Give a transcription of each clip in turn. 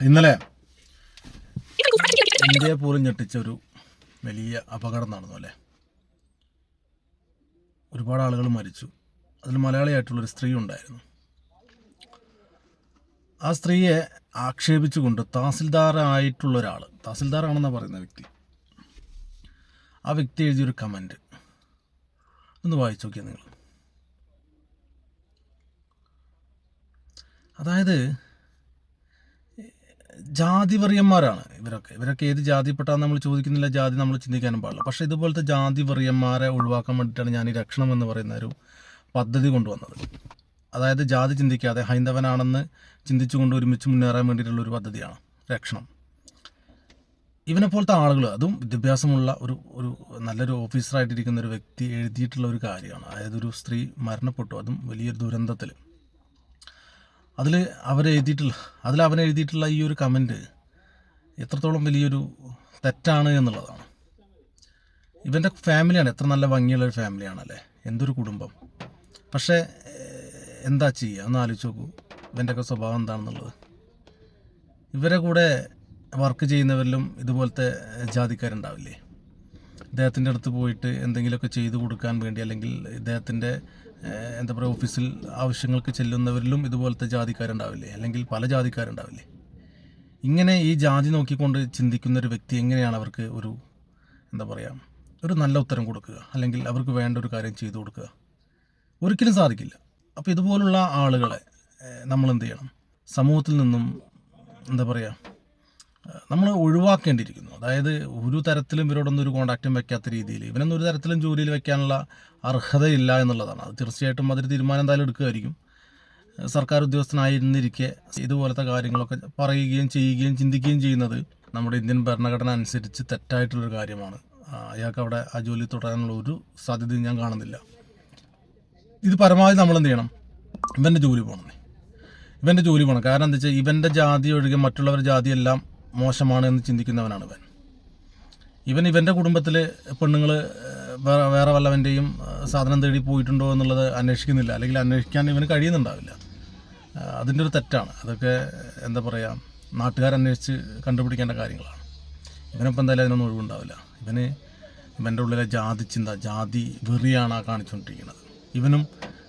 ഇന്നലെ ഇന്ത്യയെ പോലും ഞെട്ടിച്ച ഒരു വലിയ അപകടം നടന്നു അല്ലേ? ഒരുപാട് ആളുകൾ മരിച്ചു. അതിൽ മലയാളിയായിട്ടുള്ളൊരു സ്ത്രീ ഉണ്ടായിരുന്നു. ആ സ്ത്രീയെ ആക്ഷേപിച്ചുകൊണ്ട് തഹസിൽദാറായിട്ടുള്ള ഒരാൾ തഹസിൽദാറാണെന്നാണ് പറയുന്ന വ്യക്തി ആ വ്യക്തി എഴുതിയൊരു കമന്റ് ഒന്ന് വായിച്ചു നോക്കിയാൽ നിങ്ങൾ. അതായത് ജാതിവറിയന്മാരാണ് ഇവരൊക്കെ. ഇവരൊക്കെ ഏത് ജാതിപ്പെട്ടാന്ന് നമ്മൾ ചോദിക്കുന്നില്ല ജാതി നമ്മൾ ചിന്തിക്കാനും പാടില്ല. പക്ഷേ ഇതുപോലത്തെ ജാതിവറിയന്മാരെ ഒഴിവാക്കാൻ വേണ്ടിയിട്ടാണ് ഞാൻ ഈ രക്ഷണം എന്ന് പറയുന്ന ഒരു പദ്ധതി കൊണ്ടുവന്നത്. അതായത് ജാതി ചിന്തിക്കാതെ ഹൈന്ദവനാണെന്ന് ചിന്തിച്ചുകൊണ്ട് ഒരുമിച്ച് മുന്നേറാൻ വേണ്ടിയിട്ടുള്ള ഒരു പദ്ധതിയാണ് രക്ഷണം. ഇവനെ പോലത്തെ ആളുകൾ അതും വിദ്യാഭ്യാസമുള്ള ഒരു ഒരു നല്ലൊരു ഓഫീസറായിട്ടിരിക്കുന്ന ഒരു വ്യക്തി എഴുതിയിട്ടുള്ള ഒരു കാര്യമാണ്. അതായത് ഒരു സ്ത്രീ മരണപ്പെട്ടു. അതും വലിയൊരു ദുരന്തത്തിൽ അതിൽ അവരെഴുതിയിട്ടുള്ള അതിൽ അവൻ എഴുതിയിട്ടുള്ള ഈ ഒരു കമന്റ് എത്രത്തോളം വലിയൊരു തെറ്റാണ് എന്നുള്ളതാണ്. ഇവന്റെ ഫാമിലിയാണ് എത്ര നല്ല ഭംഗിയുള്ള ഒരു ഫാമിലിയാണല്ലേ എന്തൊരു കുടുംബം. പക്ഷേ എന്താ ചെയ്യുക? ഒന്ന് ആലോചിച്ച് നോക്കൂ. ഇവന്റെയൊക്കെ സ്വഭാവം എന്താണെന്നുള്ളത്. ഇവരെ കൂടെ വർക്ക് ചെയ്യുന്നവരിലും ഇതുപോലത്തെ ജാതിക്കാരുണ്ടാവില്ലേ? ഇദ്ദേഹത്തിന്റെ അടുത്ത് പോയിട്ട് എന്തെങ്കിലുമൊക്കെ ചെയ്തു കൊടുക്കാൻ വേണ്ടി അല്ലെങ്കിൽ ഇദ്ദേഹത്തിന്റെ എന്താ പറയുക ഓഫീസിൽ ആവശ്യങ്ങൾക്ക് ചെല്ലുന്നവരിലും ഇതുപോലത്തെ ജാതിക്കാരുണ്ടാവില്ലേ? അല്ലെങ്കിൽ പല ജാതിക്കാരുണ്ടാവില്ലേ? ഇങ്ങനെ ഈ ജാതി നോക്കിക്കൊണ്ട് ചിന്തിക്കുന്ന ഒരു വ്യക്തി എങ്ങനെയാണ് അവർക്ക് ഒരു എന്താ പറയുക ഒരു നല്ല ഉത്തരം കൊടുക്കുക? അല്ലെങ്കിൽ അവർക്ക് വേണ്ട ഒരു കാര്യം ചെയ്തു കൊടുക്കുക? ഒരിക്കലും സാധിക്കില്ല. അപ്പോൾ ഇതുപോലുള്ള ആളുകളെ നമ്മൾ എന്ത് ചെയ്യണം? സമൂഹത്തിൽ നിന്നും എന്താ പറയുക നമ്മൾ ഒഴിവാക്കേണ്ടിയിരിക്കുന്നു. അതായത് ഒരു തരത്തിലും ഇവരോടൊന്നും ഒരു കോണ്ടാക്റ്റും വെക്കാത്ത രീതിയിൽ ഇവനൊന്നും ഒരു തരത്തിലും ജോലിയിൽ വെക്കാനുള്ള അർഹതയില്ല എന്നുള്ളതാണ്. അത് തീർച്ചയായിട്ടും അതൊരു തീരുമാനം എന്തായാലും എടുക്കുമായിരിക്കും. സർക്കാർ ഉദ്യോഗസ്ഥനായിരുന്നിരിക്കെ ഇതുപോലത്തെ കാര്യങ്ങളൊക്കെ പറയുകയും ചെയ്യുകയും ചിന്തിക്കുകയും ചെയ്യുന്നത് നമ്മുടെ ഇന്ത്യൻ ഭരണഘടന അനുസരിച്ച് തെറ്റായിട്ടുള്ളൊരു കാര്യമാണ്. അയാൾക്ക് അവിടെ ആ ജോലി തുടരാനുള്ള ഒരു സാധ്യതയും ഞാൻ കാണുന്നില്ല. ഇത് പരമാവധി നമ്മൾ എന്ത് ചെയ്യണം? ഇവന്റെ ജോലി പോകണം ഇവന്റെ ജോലി പോകണം കാരണം എന്താ വെച്ചാൽ ഇവന്റെ ജാതി ഒഴികെ മറ്റുള്ളവരുടെ ജാതിയെല്ലാം മോശമാണ് എന്ന് ചിന്തിക്കുന്നവനാണ് ഇവൻ. ഇവൻ ഇവന്റെ കുടുംബത്തിൽ പെണ്ണുങ്ങൾ വേറെ വേറെ വല്ലവന്റെയും സാധനം തേടി പോയിട്ടുണ്ടോ എന്നുള്ളത് അന്വേഷിക്കുന്നില്ല. അല്ലെങ്കിൽ അന്വേഷിക്കാൻ ഇവന് കഴിയുന്നുണ്ടാവില്ല. അതിന്റെ ഒരു തെറ്റാണ്. അതൊക്കെ എന്താ പറയുക നാട്ടുകാരന്വേഷിച്ച് കണ്ടുപിടിക്കേണ്ട കാര്യങ്ങളാണ്. ഇവനൊപ്പം എന്തായാലും അതിനൊന്നും ഒഴിവുണ്ടാവില്ല. ഇവന് ഇവന്റെ ഉള്ളിലെ ജാതി ചിന്ത ജാതി വെറിയാണ് ആ കാണിച്ചുകൊണ്ടിരിക്കുന്നത് ഇവനും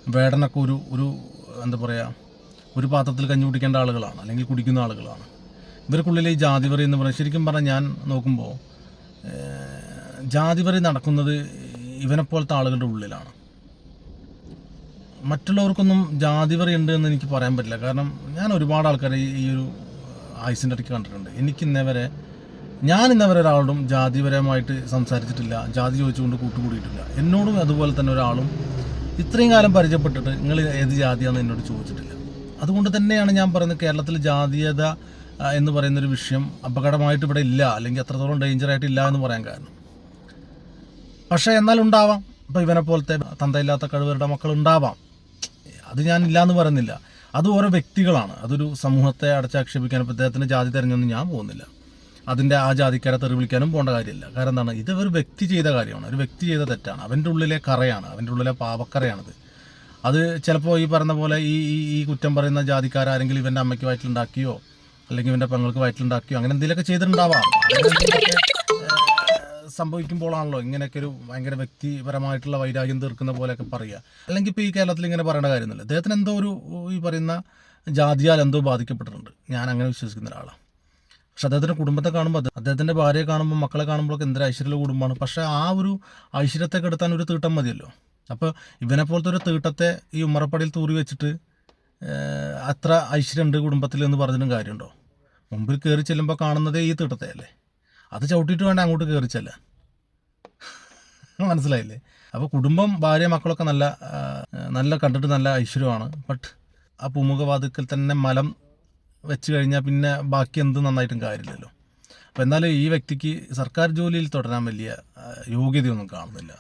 വേടനൊക്കെ ഒരു ഒരു എന്താ പറയുക ഒരു പാത്രത്തിൽ കഞ്ഞി കുടിക്കേണ്ട ആളുകളാണ്. അല്ലെങ്കിൽ കുടിക്കുന്ന ആളുകളാണ്. ഇവർക്കുള്ളിലെ ഈ എന്ന് പറയുന്നത് ശരിക്കും പറഞ്ഞാൽ ഞാൻ നോക്കുമ്പോൾ ഏഹ്, ജാതി വെറി നടക്കുന്നത് ഇവനെപ്പോലത്തെ ആളുകളുടെ ഉള്ളിലാണ്. മറ്റുള്ളവർക്കൊന്നും ജാതി വെറി ഉണ്ട് എന്ന് എനിക്ക് പറയാൻ പറ്റില്ല. കാരണം ഞാൻ ഒരുപാട് ആൾക്കാരെ ഈ- ഒരു ആയുസിന്റെ ഇടയ്ക്ക് കണ്ടിട്ടുണ്ട്. എനിക്ക് ഇന്നേവരെ ഞാൻ ഇന്നവരെ ഒരാളോടും ജാതിപരമായിട്ട് സംസാരിച്ചിട്ടില്ല. ജാതി ചോദിച്ചുകൊണ്ട് കൂട്ടുകൂടിയിട്ടില്ല. എന്നോടും അതുപോലെ തന്നെ ഒരാളും ഇത്രയും കാലം പരിചയപ്പെട്ടിട്ട് നിങ്ങൾ ഏത് ജാതിയാണെന്ന് എന്നോട് ചോദിച്ചിട്ടില്ല. അതുകൊണ്ട് തന്നെയാണ് ഞാൻ പറയുന്നത് കേരളത്തിൽ ജാതീയത എന്ന് പറയുന്നൊരു വിഷയം അപകടമായിട്ട് ഇവിടെ ഇല്ല അല്ലെങ്കിൽ അത്രത്തോളം ഡേഞ്ചർ ആയിട്ടില്ല എന്ന് പറയാൻ കാരണം. പക്ഷേ എന്നാൽ ഉണ്ടാവാം. ഇപ്പോൾ ഇവനെ പോലത്തെ തന്തയില്ലാത്ത കഴിവരുടെ മക്കൾ ഉണ്ടാവാം. അത് ഞാൻ ഇല്ല എന്ന് പറയുന്നില്ല. അത് ഓരോ വ്യക്തികളാണ്. അതൊരു സമൂഹത്തെ അടച്ചാക്ഷേപിക്കാൻ ഇപ്പോൾ അദ്ദേഹത്തിന്റെ ജാതി തിരഞ്ഞൊന്നും ഞാൻ പോകുന്നില്ല. അതിന്റെ ആ ജാതിക്കാരെ തെറി വിളിക്കാനും പോകേണ്ട കാര്യമില്ല. കാരണം എന്താണ്? ഇത് ഒരു വ്യക്തി ചെയ്ത കാര്യമാണ്. ഒരു വ്യക്തി ചെയ്ത തെറ്റാണ്. അവന്റെ ഉള്ളിലെ കറയാണ്. അവന്റെ ഉള്ളിലെ പാവക്കറയാണത്. അത് ചിലപ്പോൾ ഈ പറഞ്ഞ പോലെ ഈ ഈ കുറ്റം പറയുന്ന ജാതിക്കാരെങ്കിലും ഇവന്റെ അമ്മയ്ക്ക് വയറ്റിലുണ്ടാക്കിയോ അല്ലെങ്കിൽ ഇവന്റെ പെങ്ങൾക്ക് വയറ്റിലുണ്ടാക്കിയോ? അങ്ങനെ എന്തെങ്കിലുമൊക്കെ ചെയ്തിട്ടുണ്ടാവാം. സംഭവിക്കുമ്പോഴാണല്ലോ ഇങ്ങനെയൊക്കെ ഒരു ഭയങ്കര വ്യക്തിപരമായിട്ടുള്ള വൈരാഗ്യം തീർക്കുന്ന പോലെയൊക്കെ പറയുക. അല്ലെങ്കിൽ ഇപ്പോൾ ഈ കേരളത്തിൽ ഇങ്ങനെ പറയേണ്ട കാര്യമൊന്നുമില്ല. അദ്ദേഹത്തിന് എന്തോ ഒരു ഈ പറയുന്ന ജാതിയാൽ എന്തോ ബാധിക്കപ്പെട്ടിട്ടുണ്ട്. ഞാൻ അങ്ങനെ വിശ്വസിക്കുന്ന ഒരാളാണ്. പക്ഷെ അദ്ദേഹത്തിന്റെ കുടുംബത്തെ കാണുമ്പോൾ അദ്ദേഹത്തിന്റെ ഭാര്യയെ കാണുമ്പോൾ മക്കളെ കാണുമ്പോഴൊക്കെ എന്തൊരു ഐശ്വര്യമുള്ള കുടുംബമാണ്. പക്ഷേ ആ ഒരു ഐശ്വര്യത്തെ കെടുത്താൻ ഒരു തീട്ടം മതിയല്ലോ. അപ്പോൾ ഇവനെ പോലത്തെ ഒരു തീട്ടത്തെ ഈ ഉമ്മറപ്പടിയിൽ തൂറി വെച്ചിട്ട് അത്ര ഐശ്വര്യമുണ്ട് കുടുംബത്തിൽ എന്ന് പറഞ്ഞിട്ടും കാര്യമുണ്ടോ? മുമ്പിൽ കയറി ചെല്ലുമ്പോൾ കാണുന്നതേ ഈ തീട്ടത്തെ അല്ലേ അത് ചവിട്ടിയിട്ട് വേണ്ട അങ്ങോട്ട് കയറി ചെല്ലാൻ. മനസ്സിലായില്ലേ? അപ്പോൾ കുടുംബം ഭാര്യ മക്കളൊക്കെ നല്ല നല്ല കണ്ടിട്ട് നല്ല ഐശ്വര്യമാണ്. ബട്ട് ആ പൂമുഖവാതുക്കൽ തന്നെ മലം വെച്ച് കഴിഞ്ഞാൽ പിന്നെ ബാക്കി എന്ത് നന്നായിട്ടും കാര്യമില്ലല്ലോ. അപ്പോൾ എന്നാലും ഈ വ്യക്തിക്ക് സർക്കാർ ജോലിയിൽ തുടരാൻ വലിയ യോഗ്യതയൊന്നും കാണുന്നില്ല.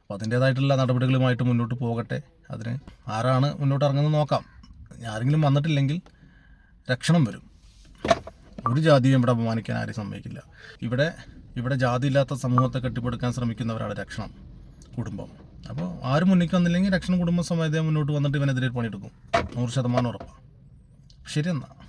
അപ്പോൾ അതിന്റേതായിട്ടുള്ള നടപടികളുമായിട്ട് മുന്നോട്ട് പോകട്ടെ. അതിന് ആരാണ് മുന്നോട്ട് ഇറങ്ങുന്നത് നോക്കാം. ആരെങ്കിലും വന്നിട്ടില്ലെങ്കിൽ രക്ഷണം വരും. ഒരു ജാതിയും ഇവിടെ അപമാനിക്കാൻ ആരും സമ്മതിക്കില്ല. ഇവിടെ ഇവിടെ ജാതി ഇല്ലാത്ത സമൂഹത്തെ കെട്ടിപ്പടുക്കാൻ ശ്രമിക്കുന്നവരാണ് രക്ഷണം കുടുംബം. അപ്പോൾ ആരും മുന്നിൽ വന്നില്ലെങ്കിൽ രക്ഷണം കുടുംബ സമയത്തെ മുന്നോട്ട് വന്നിട്ട് ഇവനെതിരെ പണിയെടുക്കും. നൂറ് ശതമാനം ഉറപ്പാണ് ശരി എന്നാ.